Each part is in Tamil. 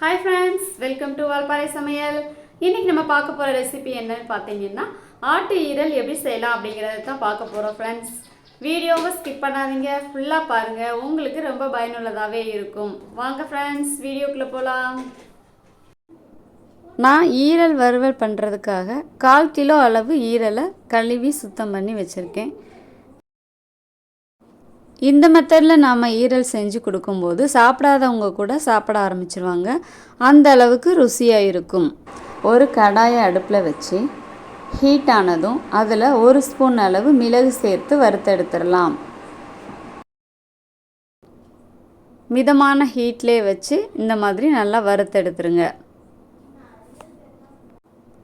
Hi friends welcome to Valparai சமையல் இன்னைக்கு நம்ம பார்க்க போகிற ரெசிபி என்னன்னு பார்த்தீங்கன்னா ஆட்டு ஈரல் எப்படி செய்யலாம் அப்படிங்கிறத தான் பார்க்க போகிறோம் ஃப்ரெண்ட்ஸ் வீடியோவை ஸ்கிப் பண்ணாதீங்க ஃபுல்லாக பாருங்கள் உங்களுக்கு ரொம்ப பயனுள்ளதாகவே இருக்கும். வாங்க ஃப்ரெண்ட்ஸ் வீடியோக்குள்ளே போகலாம் நான் ஈரல் வறுவல் பண்ணுறதுக்காக கால் கிலோ அளவு ஈரலை கழுவி சுத்தம் பண்ணி வச்சுருக்கேன். இந்த மெத்தடில் நாம் ஈரல் செஞ்சு கொடுக்கும்போது சாப்பிடாதவங்க கூட சாப்பிட ஆரம்பிச்சிருவாங்க. அந்த அளவுக்கு ருசியாக இருக்கும். ஒரு கடாயை அடுப்பில் வச்சு ஹீட் ஆனதும் அதில் ஒரு ஸ்பூன் அளவு மிளகு சேர்த்து வறுத்தெடுத்துடலாம் மிதமான ஹீட்லேயே வச்சு இந்த மாதிரி நல்லா வறுத்தெடுத்துருங்க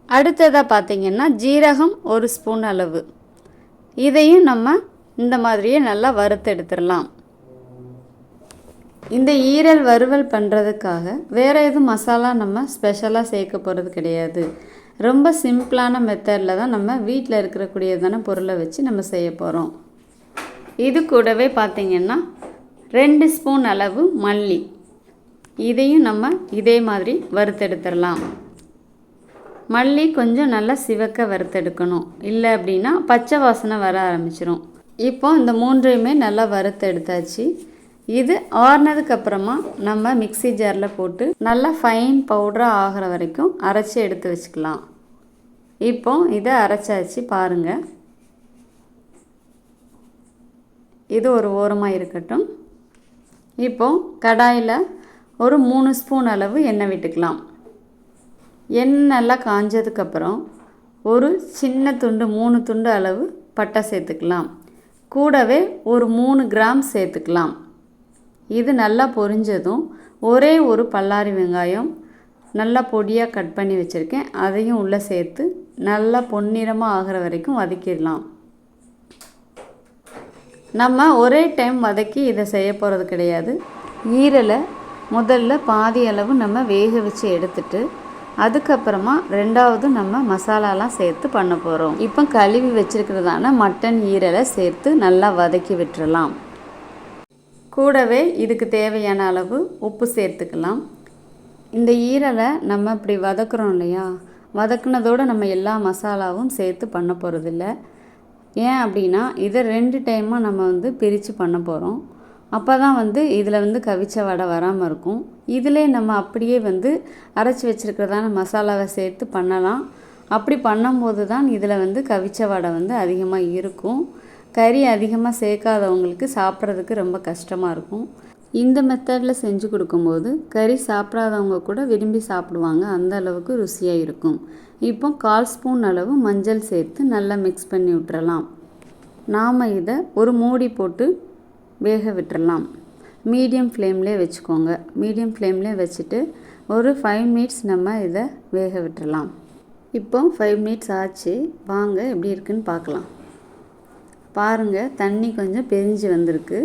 அடுத்ததாக பார்த்தீங்கன்னா ஜீரகம் ஒரு ஸ்பூன் அளவு. இதையும் நம்ம இந்த மாதிரியே நல்லா வறுத்தெடுத்துடலாம் இந்த ஈரல் வறுவல் பண்ணுறதுக்காக வேறு எதுவும் மசாலா நம்ம ஸ்பெஷலாக சேர்க்க போகிறது கிடையாது. ரொம்ப சிம்பிளான மெத்தடில் தான் நம்ம வீட்டில் இருக்கக்கூடியதான பொருளை வச்சு நம்ம செய்ய போகிறோம் இது கூடவே பார்த்திங்கன்னா ரெண்டு ஸ்பூன் அளவு மல்லி. இதையும் நம்ம இதே மாதிரி வறுத்தெடுத்துடலாம் மல்லி கொஞ்சம் நல்லா சிவக்க வறுத்தெடுக்கணும் இல்லை அப்படின்னா பச்சை வாசனை வர ஆரம்பிச்சிரும். இப்போ இந்த மூன்றையுமே நல்லா வறுத்து எடுத்தாச்சு. இது ஆறுனதுக்கப்புறமா நம்ம மிக்சி ஜாரில் போட்டு நல்லா ஃபைன் பவுடராக ஆகிற வரைக்கும் அரைச்சி எடுத்து வச்சுக்கலாம். இப்போ இதை அரைச்சாச்சு பாருங்கள் இது ஒரு ஓரமாக இருக்கட்டும். இப்போ கடாயில் ஒரு மூணு ஸ்பூன் அளவு எண்ணெய் விட்டுக்கலாம். எண்ணெய் நல்லா காஞ்சதுக்கப்புறம் ஒரு சின்ன துண்டு மூணு துண்டு அளவு பட்டை சேர்த்துக்கலாம். கூடவே ஒரு மூணு கிராம் சேர்த்துக்கலாம். இது நல்லா பொரிஞ்சதும் ஒரே ஒரு பல்லாரி வெங்காயம் நல்லா பொடியாக கட் பண்ணி வச்சுருக்கேன். அதையும் உள்ளே சேர்த்து நல்லா பொன்னிறமாக ஆகிற வரைக்கும் வதக்கிடலாம். நம்ம ஒரே டைம் வதக்கி இதை செய்ய போகிறது கிடையாது. ஈரலை முதல்ல பாதி அளவு நம்ம வேக வச்சு எடுத்துட்டு அதுக்கப்புறமா ரெண்டாவது நம்ம மசாலாலாம் சேர்த்து பண்ண போகிறோம் இப்போ கழுவி வச்சுருக்கிறதான மட்டன் ஈரலை சேர்த்து நல்லா வதக்கி விட்டுறலாம். கூடவே இதுக்கு தேவையான அளவு உப்பு சேர்த்துக்கலாம். இந்த ஈரலை நம்ம இப்படி வதக்குறோம் இல்லையா? வதக்குனதோடு நம்ம எல்லா மசாலாவும் சேர்த்து பண்ண போகிறதில்ல ஏன் அப்படின்னா இதை ரெண்டு டைமாக நம்ம வந்து பிரித்து பண்ண போகிறோம் அப்போ தான் வந்து இதில் வந்து கவிச்ச வடை வராமல் இருக்கும். இதிலே நம்ம அப்படியே வந்து அரைச்சி வச்சுருக்கிறதான மசாலாவை சேர்த்து பண்ணலாம். அப்படி பண்ணும்போது தான் இதில் வந்து கவிச்ச வடை வந்து அதிகமாக இருக்கும். கறி அதிகமாக சேர்க்காதவங்களுக்கு சாப்பிட்றதுக்கு ரொம்ப கஷ்டமாக இருக்கும். இந்த மெத்தடில் செஞ்சு கொடுக்கும்போது கறி சாப்பிடாதவங்க கூட விரும்பி சாப்பிடுவாங்க. அந்த அளவுக்கு ருசியாக இருக்கும். இப்போ கால் ஸ்பூன் அளவு மஞ்சள் சேர்த்து நல்லா மிக்ஸ் பண்ணி விட்டுறலாம். நாம் இதை ஒரு மூடி போட்டு வேக விட்டுறலாம். மீடியம் ஃப்ளேம்லேயே வச்சுக்கோங்க. மீடியம் ஃப்ளேம்லேயே வச்சுட்டு ஒரு ஃபைவ் மினிட்ஸ் நம்ம இதை வேக விட்டுறலாம். இப்போ ஃபைவ் மினிட்ஸ் ஆச்சு. வாங்க எப்படி இருக்குன்னு பார்க்கலாம். பாருங்கள் தண்ணி கொஞ்சம் பிரிஞ்சு வந்திருக்கு.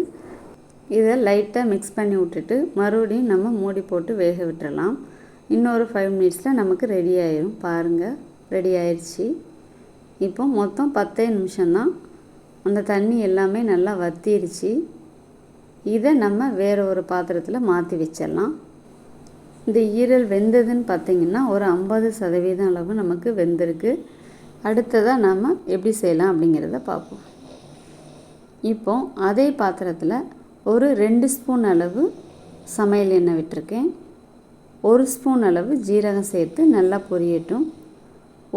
இதை லைட்டாக மிக்ஸ் பண்ணி விட்டுட்டு மறுபடியும் நம்ம மூடி போட்டு வேக விட்டுறலாம். இன்னொரு ஃபைவ் மினிட்ஸில் நமக்கு ரெடி ஆயிரும். பாருங்கள் ரெடி ஆயிடுச்சு இப்போ மொத்தம் பத்தே நிமிஷம்தான். அந்த தண்ணி எல்லாமே நல்லா வத்திருச்சு. இதை நம்ம வேறு ஒரு பாத்திரத்தில் மாற்றி வச்சிடலாம். இந்த ஈரல் வெந்ததுன்னு பார்த்திங்கன்னா ஒரு ஐம்பது சதவீதம் அளவு நமக்கு வெந்திருக்கு. அடுத்ததாக நாம் எப்படி செய்யலாம் அப்படிங்கிறத பார்ப்போம். இப்போ அதே பாத்திரத்தில் ஒரு ரெண்டு ஸ்பூன் அளவு சமையல் எண்ணெய் விட்டுருக்கேன். ஒரு ஸ்பூன் அளவு ஜீரகம் சேர்த்து நல்லா பொரியட்டும்.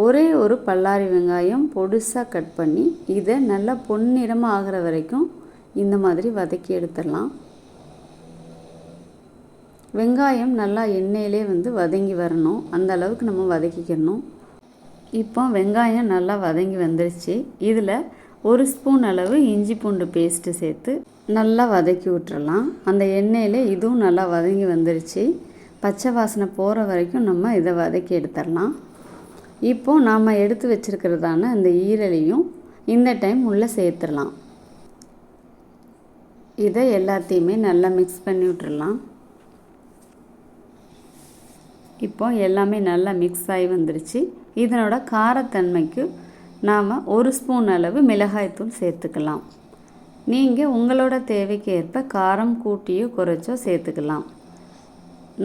ஒரே ஒரு பல்லாரி வெங்காயம் பொடுசாக கட் பண்ணி இதை நல்லா பொன்னிறமாக ஆகிற வரைக்கும் இந்த மாதிரி வதக்கி எடுத்துடலாம். வெங்காயம் நல்லா எண்ணெயிலே வந்து வதங்கி வரணும். அந்த அளவுக்கு நம்ம வதக்கிக்கணும். இப்போ வெங்காயம் நல்லா வதங்கி வந்துருச்சு. இதில் ஒரு ஸ்பூன் அளவு இஞ்சி பூண்டு பேஸ்ட்டு சேர்த்து நல்லா வதக்கி விட்டுறலாம். அந்த எண்ணெயில் இதுவும் நல்லா வதங்கி வந்துருச்சு. பச்சை வாசனை போகிற வரைக்கும் நம்ம இதை வதக்கி எடுத்துடலாம். இப்போது நாம் எடுத்து வச்சுருக்கிறதான அந்த ஈரலையும் இந்த டைம் உள்ளே சேர்த்துடலாம். இதை எல்லாத்தையுமே நல்லா மிக்ஸ் பண்ணி விட்றலாம் இப்போ எல்லாமே நல்லா மிக்ஸ் ஆகி வந்துருச்சு. இதனோட காரத்தன்மைக்கு நாம் ஒரு ஸ்பூன் அளவு மிளகாய்த்தூள் சேர்த்துக்கலாம். நீங்கள் உங்களோட தேவைக்கு ஏற்ப காரம் கூட்டியோ குறைச்சோ சேர்த்துக்கலாம்.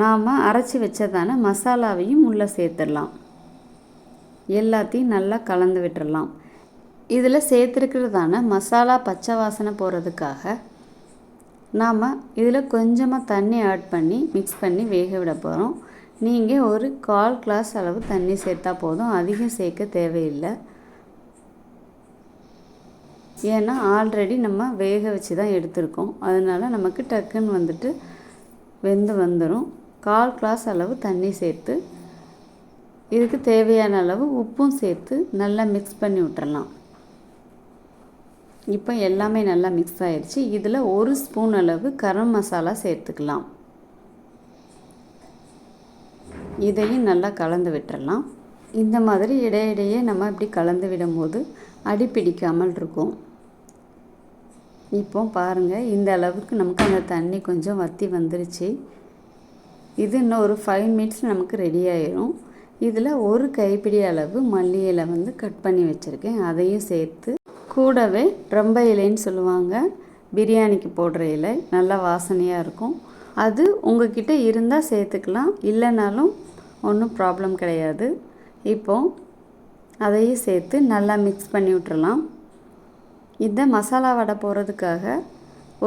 நாம் அரைச்சி வச்சதான மசாலாவையும் உள்ளே சேர்த்துடலாம். எல்லாத்தையும் நல்லா கலந்து விட்டுடலாம் இதில் சேர்த்துருக்கிறதான மசாலா பச்சை வாசனை போகிறதுக்காக நாம் இதில் கொஞ்சமாக தண்ணி ஆட் பண்ணி மிக்ஸ் பண்ணி வேக விட போகிறோம் நீங்கள் ஒரு கால் கிளாஸ் அளவு தண்ணி சேர்த்தா போதும். அதிகம் சேர்க்க தேவையில்லை. ஏன்னா ஆல்ரெடி நம்ம வேக வச்சு தான் எடுத்திருக்கோம். அதனால் நமக்கு டக்குன்னு வந்துட்டு வெந்து வந்துடும் கால் கிளாஸ் அளவு தண்ணி சேர்த்து இதுக்கு தேவையான அளவு உப்பும் சேர்த்து நல்லா மிக்ஸ் பண்ணி விட்டுறலாம். இப்போ எல்லாமே நல்லா மிக்ஸ் ஆயிடுச்சு இதில் ஒரு ஸ்பூன் அளவு கரம் மசாலா சேர்த்துக்கலாம். இதையும் நல்லா கலந்து விட்டுறலாம். இந்த மாதிரி இடையிடையே நம்ம இப்படி கலந்து விடும்போது அடி பிடிக்காமல் இருக்கும். இப்போ பாருங்கள் இந்த அளவுக்கு நமக்கு அந்த தண்ணி கொஞ்சம் வற்றி வந்துருச்சு. இது இன்னும் ஒரு ஃபைவ் மினிட்ஸ் நமக்கு ரெடி ஆயிரும். இதில் ஒரு கைப்பிடி அளவு மல்லி இலை வந்து கட் பண்ணி வச்சுருக்கேன். அதையும் சேர்த்து கூடவே ரொம்ப இலைன்னு சொல்லுவாங்க. பிரியாணிக்கு போடுற இலை நல்லா வாசனையாக இருக்கும். அது உங்ககிட்ட இருந்தால் சேர்த்துக்கலாம். இல்லைனாலும் ஒன்றும் ப்ராப்ளம் கிடையாது. இப்போ அதையும் சேர்த்து நல்லா மிக்ஸ் பண்ணி விட்டுறலாம். இந்த மசாலா வடை போடுறதுக்காக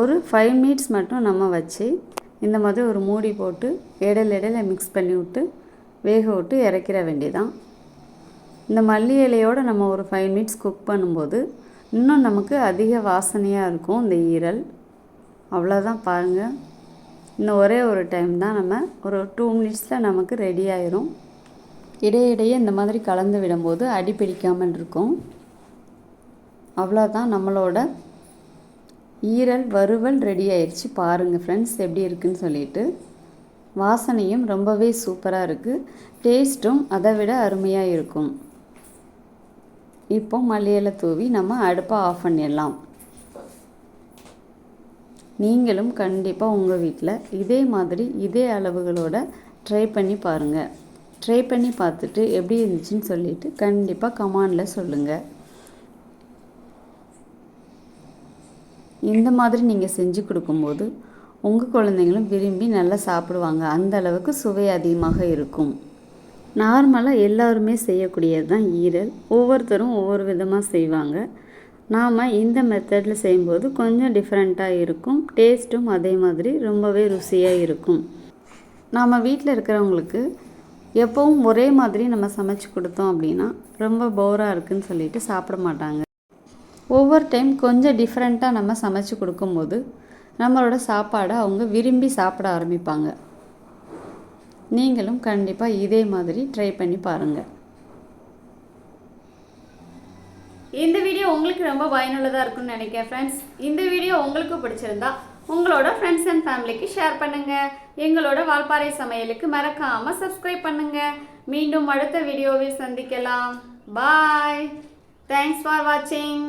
ஒரு ஃபைவ் மினிட்ஸ் மட்டும் நம்ம வச்சு இந்த மாதிரி ஒரு மூடி போட்டு இடையில இடையில மிக்ஸ் பண்ணி விட்டு வேக விட்டு இறக்கிற வேண்டியதான் இந்த மல்லி இலையோடு நம்ம ஒரு ஃபைவ் மினிட்ஸ் குக் பண்ணும்போது இன்னும் நமக்கு அதிக வாசனையாக இருக்கும் இந்த ஈரல். அவ்வளோதான் பாருங்கள் இன்னும் ஒரே ஒரு டைம் தான் நம்ம ஒரு டூ மினிட்ஸில் நமக்கு ரெடி ஆயிரும். இடையிடையே இந்த மாதிரி கலந்து விடும்போது அடி பிடிக்காமல் இருக்கும். அவ்வளோதான் நம்மளோட ஈரல் வறுவல் ரெடி ஆயிடுச்சு பாருங்கள் ஃப்ரெண்ட்ஸ் எப்படி இருக்குன்னு சொல்லிட்டு. வாசனையும் ரொம்பவே சூப்பராக இருக்குது டேஸ்ட்டும் அதை விட அருமையாக இருக்கும். இப்போ மல்லியலை தூவி நம்ம அடுப்பை ஆஃப் பண்ணிடலாம். நீங்களும் கண்டிப்பாக உங்கள் வீட்டில் இதே மாதிரி இதே அளவுகளோட ட்ரை பண்ணி பாருங்கள் ட்ரை பண்ணி பார்த்துட்டு எப்படி இருந்துச்சுன்னு சொல்லிவிட்டு கண்டிப்பாக கமாண்டில் சொல்லுங்கள் இந்த மாதிரி நீங்கள் செஞ்சு கொடுக்கும்போது உங்கள் குழந்தைங்களும் விரும்பி நல்லா சாப்பிடுவாங்க. அந்த அளவுக்கு சுவை அதிகமாக இருக்கும். நார்மலாக எல்லாருமே செய்யக்கூடியது தான் ஈரல். ஒவ்வொருத்தரும் ஒவ்வொரு விதமாக செய்வாங்க. நாம் இந்த மெத்தடில் செய்யும்போது கொஞ்சம் டிஃப்ரெண்ட்டாக இருக்கும். டேஸ்ட்டும் அதே மாதிரி ரொம்பவே ருசியாக இருக்கும். நாம் வீட்டில் இருக்கிறவங்களுக்கு எப்போவும் ஒரே மாதிரி நம்ம சமைச்சு கொடுத்தோம் அப்படின்னா ரொம்ப போராக இருக்குன்னு சொல்லிட்டு சாப்பிட மாட்டாங்க. ஒவ்வொரு டைம் கொஞ்சம் டிஃப்ரெண்ட்டாக நம்ம சமைச்சு கொடுக்கும்போது நம்மளோட சாப்பாடை அவங்க விரும்பி சாப்பிட ஆரம்பிப்பாங்க. நீங்களும் கண்டிப்பாக இதே மாதிரி ட்ரை பண்ணி பாருங்கள் இந்த வீடியோ உங்களுக்கு ரொம்ப பயனுள்ளதாக இருக்கும்னு நினைக்கிறேன் ஃப்ரெண்ட்ஸ் இந்த வீடியோ உங்களுக்கு பிடிச்சிருந்தா உங்களோட ஃப்ரெண்ட்ஸ் அண்ட் ஃபேமிலிக்கு ஷேர் பண்ணுங்கள் எங்களோட வால்பாறை சமையலுக்கு மறக்காமல் சப்ஸ்கிரைப் பண்ணுங்கள் மீண்டும் அடுத்த வீடியோவில் சந்திக்கலாம். பாய் தேங்க்ஸ் ஃபார் வாட்சிங்